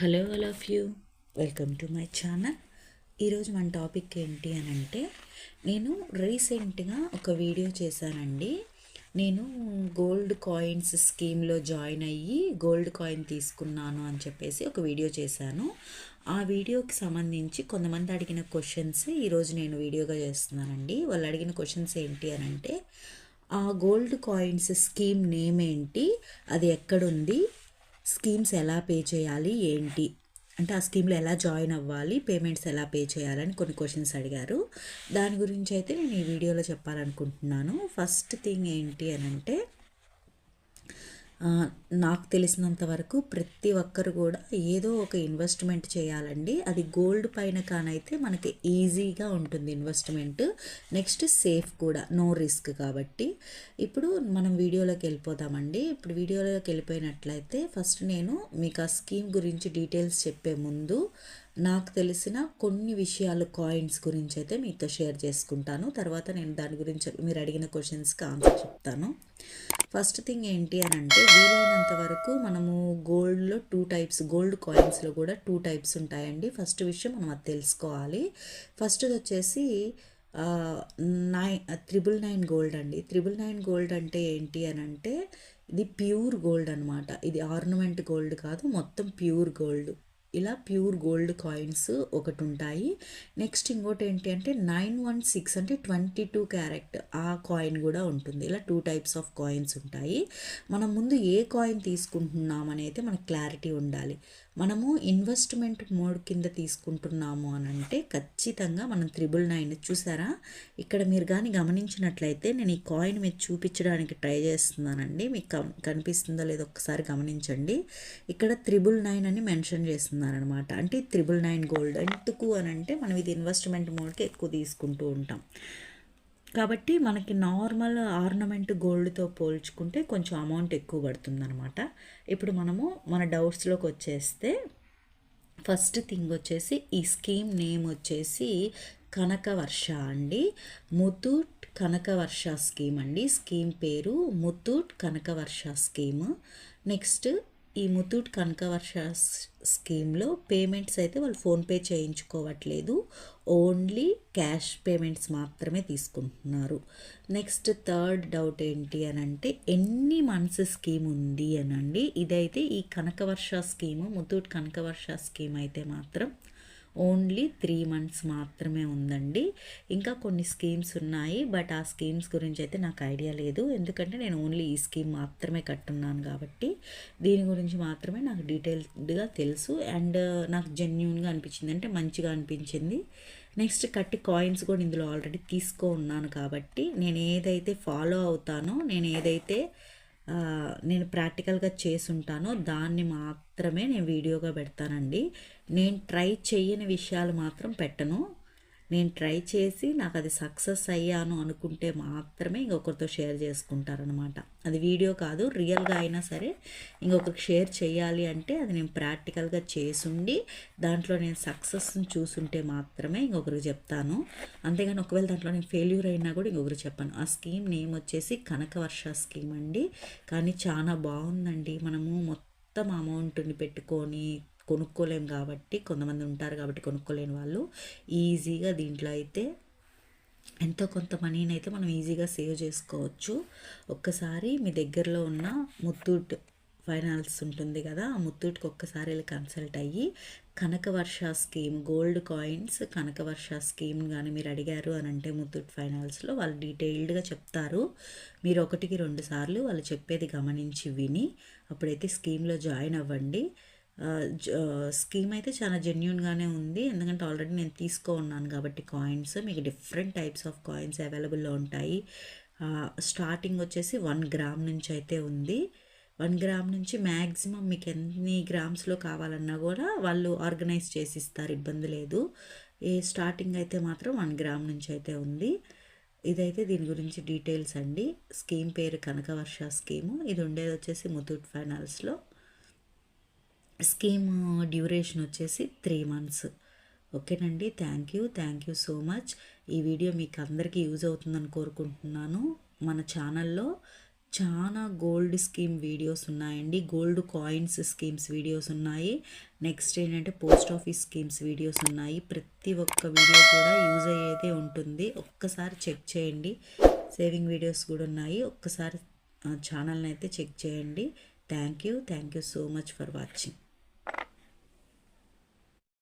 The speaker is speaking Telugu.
Hello all of you. Welcome to my channel. ఈరోజు మన టాపిక్ ఏంటి అని అంటే నేను రీసెంట్గా ఒక వీడియో చేశానండి. నేను గోల్డ్ కాయిన్స్ స్కీమ్లో జాయిన్ అయ్యి గోల్డ్ కాయిన్ తీసుకున్నాను అని చెప్పేసి ఒక వీడియో చేశాను. ఆ వీడియోకి సంబంధించి కొంతమంది అడిగిన క్వశ్చన్స్ ఈరోజు నేను వీడియోగా చేస్తున్నానండి. వాళ్ళు అడిగిన క్వశ్చన్స్ ఏంటి అని అంటే ఆ గోల్డ్ కాయిన్స్ స్కీమ్ నేమ్ ఏంటి? అది ఎక్కడుంది? స్కీమ్స్ ఎలా పే చేయాలి ఏంటి? అంటే ఆ స్కీమ్లో ఎలా జాయిన్ అవ్వాలి పేమెంట్స్ ఎలా పే చేయాలని కొన్ని క్వశ్చన్స్ అడిగారు. దాని గురించి అయితే నేను ఈ వీడియోలో చెప్పాలనుకుంటున్నాను. ఫస్ట్ థింగ్ ఏంటి అని అంటే నాకు తెలిసినంత వరకు ప్రతి ఒక్కరు కూడా ఏదో ఒక ఇన్వెస్ట్మెంట్ చేయాలండి. అది గోల్డ్ పైన కానైతే మనకి ఈజీగా ఉంటుంది ఇన్వెస్ట్మెంట్ నెక్స్ట్ సేఫ్ కూడా నో రిస్క్ కాబట్టి. ఇప్పుడు మనం వీడియోలోకి వెళ్ళిపోదామండి. ఇప్పుడు వీడియోలోకి వెళ్ళిపోయినట్లయితే ఫస్ట్ నేను మీకు ఆ స్కీమ్ గురించి డీటెయిల్స్ చెప్పే ముందు నాకు తెలిసిన కొన్ని విషయాలు కాయిన్స్ గురించి అయితే మీతో షేర్ చేసుకుంటాను. తర్వాత నేను దాని గురించి మీరు అడిగిన క్వశ్చన్స్కి ఆన్సర్ చెప్తాను. ఫస్ట్ థింగ్ ఏంటి అని అంటే వీలైనంత వరకు మనము గోల్డ్లో టూ టైప్స్ గోల్డ్ కాయిన్స్లో కూడా టూ టైప్స్ ఉంటాయండి. ఫస్ట్ విషయం మనం అది తెలుసుకోవాలి. ఫస్ట్ వచ్చేసి నైన్ త్రిబుల్ నైన్ గోల్డ్ అండి. త్రిబుల్ నైన్ గోల్డ్ అంటే ఏంటి అని అంటే ఇది ప్యూర్ గోల్డ్ అనమాట ఇది ఆర్నమెంట్ గోల్డ్ కాదు మొత్తం ప్యూర్ గోల్డ్ ఇలా ప్యూర్ గోల్డ్ కాయిన్స్ ఒకటి ఉంటాయి నెక్స్ట్ ఇంకోటి ఏంటి అంటే నైన్ వన్ సిక్స్ అంటే ట్వంటీ టూ క్యారెట్ ఆ కాయిన్ కూడా ఉంటుంది. ఇలా టూ టైప్స్ ఆఫ్ కాయిన్స్ ఉంటాయి. మనం ముందు ఏ కాయిన్ తీసుకుంటున్నాం అయితే మనకు క్లారిటీ ఉండాలి. మనము ఇన్వెస్ట్మెంట్ మోడ్ కింద తీసుకుంటున్నాము అని అంటే ఖచ్చితంగా మనం త్రిబుల్ నైన్ చూసారా? ఇక్కడ మీరు కానీ గమనించినట్లయితే నేను ఈ కాయిన్ మీరు చూపించడానికి ట్రై చేస్తున్నానండి. మీకు కం- కనిపిస్తుందో లేదో ఒకసారి గమనించండి. ఇక్కడ త్రిబుల్ నైన్ అని మెన్షన్ చేస్తున్నారనమాట అంటే త్రిబుల్ నైన్ గోల్డ్ ఎందుకు అని అంటే మనం ఇది ఇన్వెస్ట్మెంట్ మోడ్కి ఎక్కువ తీసుకుంటూ ఉంటాం. కాబట్టి మనకి నార్మల్ ఆర్నమెంట్ గోల్డ్తో పోల్చుకుంటే కొంచెం అమౌంట్ ఎక్కువ పడుతుందనమాట ఇప్పుడు మనము మన డౌట్స్లోకి వచ్చేస్తే ఫస్ట్ థింగ్ వచ్చేసి ఈ స్కీమ్ నేమ్ వచ్చేసి కనకవర్ష అండి. ముతూట్ కనకవర్ష స్కీమ్ అండి. స్కీమ్ పేరు ముతూట్ కనకవర్ష స్కీమ్. నెక్స్ట్ ఈ ముతూట్ కనకవర్ష స్కీమ్లో పేమెంట్స్ అయితే వాళ్ళు ఫోన్పే చేయించుకోవట్లేదు. ఓన్లీ క్యాష్ పేమెంట్స్ మాత్రమే తీసుకుంటున్నారు. నెక్స్ట్ థర్డ్ డౌట్ ఏంటి అని అంటే ఎన్ని మంత్స్ స్కీమ్ ఉంది అని అండి? ఇదైతే ఈ కనకవర్ష స్కీము ముతూట్ కనకవర్ష స్కీమ్ అయితే మాత్రం ఓన్లీ త్రీ మంత్స్ మాత్రమే ఉందండి. ఇంకా కొన్ని స్కీమ్స్ ఉన్నాయి బట్ ఆ స్కీమ్స్ గురించి అయితే నాకు ఐడియా లేదు. ఎందుకంటే నేను ఓన్లీ ఈ స్కీమ్ మాత్రమే కట్టున్నాను కాబట్టి దీని గురించి మాత్రమే నాకు డీటెయిల్డ్గా తెలుసు. అండ్ నాకు జెన్యున్గా అనిపించింది అంటే మంచిగా అనిపించింది. నెక్స్ట్ కట్టి కాయిన్స్ కూడా ఇందులో ఆల్రెడీ తీసుకో ఉన్నాను కాబట్టి నేను ఏదైతే ఫాలో అవుతానో నేను ఏదైతే నేను ప్రాక్టికల్గా చేసుంటానో. దాన్ని మాత్రమే నేను వీడియోగా పెడతానండి. నేను ట్రై చేయని విషయాలు మాత్రం పెట్టను. నేను ట్రై చేసి నాకు అది సక్సెస్ అయ్యాను అనుకుంటే మాత్రమే ఇంకొకరితో షేర్ చేసుకుంటారనమాట అది వీడియో కాదు రియల్గా అయినా సరే ఇంకొకరికి షేర్ చేయాలి అంటే అది నేను ప్రాక్టికల్గా చేసుండి దాంట్లో నేను సక్సెస్ని చూసుంటే మాత్రమే ఇంకొకరికి చెప్తాను. అంతేగాని ఒకవేళ దాంట్లో నేను ఫెయిల్యూర్ అయినా కూడా ఇంకొకరికి చెప్పాను. ఆ స్కీమ్ నేమ్ వచ్చేసి కనకవర్ష స్కీమ్ అండి. కానీ చాలా బాగుందండి. మనము మొత్తం అమౌంట్ని పెట్టుకొని కొనుక్కోలేం కాబట్టి కొంతమంది ఉంటారు కాబట్టి కొనుక్కోలేని వాళ్ళు. ఈజీగా దీంట్లో అయితే ఎంతో కొంత మనీని అయితే మనం ఈజీగా సేవ్ చేసుకోవచ్చు. ఒక్కసారి మీ దగ్గరలో ఉన్న ముత్తూట్ ఫైనాన్స్ ఉంటుంది కదా ఆ ముత్తూట్కి ఒక్కసారి వెళ్ళి కన్సల్ట్ అయ్యి Kanakavarsha scheme gold coins Kanakavarsha scheme కానీ మీరు అడిగారు అని అంటే ముత్తూట్ ఫైనాన్స్లో వాళ్ళు డీటెయిల్డ్గా చెప్తారు. మీరు ఒకటికి రెండు సార్లు వాళ్ళు చెప్పేది గమనించి విని అప్పుడైతే స్కీమ్లో జాయిన్ అవ్వండి. స్కీమ్ అయితే చాలా జెన్యున్గానే ఉంది. ఎందుకంటే ఆల్రెడీ నేను తీసుకో ఉన్నాను కాబట్టి కాయిన్స్ మీకు డిఫరెంట్ టైప్స్ ఆఫ్ కాయిన్స్ అవైలబుల్లో ఉంటాయి. స్టార్టింగ్ వచ్చేసి వన్ గ్రామ్ నుంచి అయితే ఉంది. వన్ గ్రామ్ నుంచి మ్యాక్సిమం మీకు ఎన్ని గ్రామ్స్లో కావాలన్నా కూడా వాళ్ళు ఆర్గనైజ్ చేసి ఇస్తారు ఇబ్బంది లేదు. ఏ స్టార్టింగ్ అయితే మాత్రం వన్ గ్రామ్ నుంచి అయితే ఉంది. ఇదైతే దీని గురించి డీటెయిల్స్ అండి. స్కీమ్ పేరు కనకవర్ష స్కీము. ఇది ఉండేది వచ్చేసి ముతూట్ ఫైనాన్స్లో. స్కీమ్ డ్యూరేషన్ వచ్చేసి త్రీ మంత్స్. ఓకేనండి? Thank you. Thank you so much. ఈ వీడియో మీకు అందరికీ యూజ్ అవుతుందని కోరుకుంటున్నాను. మన ఛానల్లో చాలా గోల్డ్ స్కీమ్ వీడియోస్ ఉన్నాయండి. గోల్డ్ కాయిన్స్ స్కీమ్స్ వీడియోస్ ఉన్నాయి. నెక్స్ట్ ఏంటంటే పోస్ట్ ఆఫీస్ స్కీమ్స్ వీడియోస్ ఉన్నాయి. ప్రతి ఒక్క వీడియో కూడా యూజ్ అయ్యేదే ఉంటుంది. ఒక్కసారి చెక్ చేయండి. సేవింగ్ వీడియోస్ కూడా ఉన్నాయి. ఒక్కసారి ఛానల్ని అయితే చెక్ చేయండి. Thank you. Thank you so much for watching.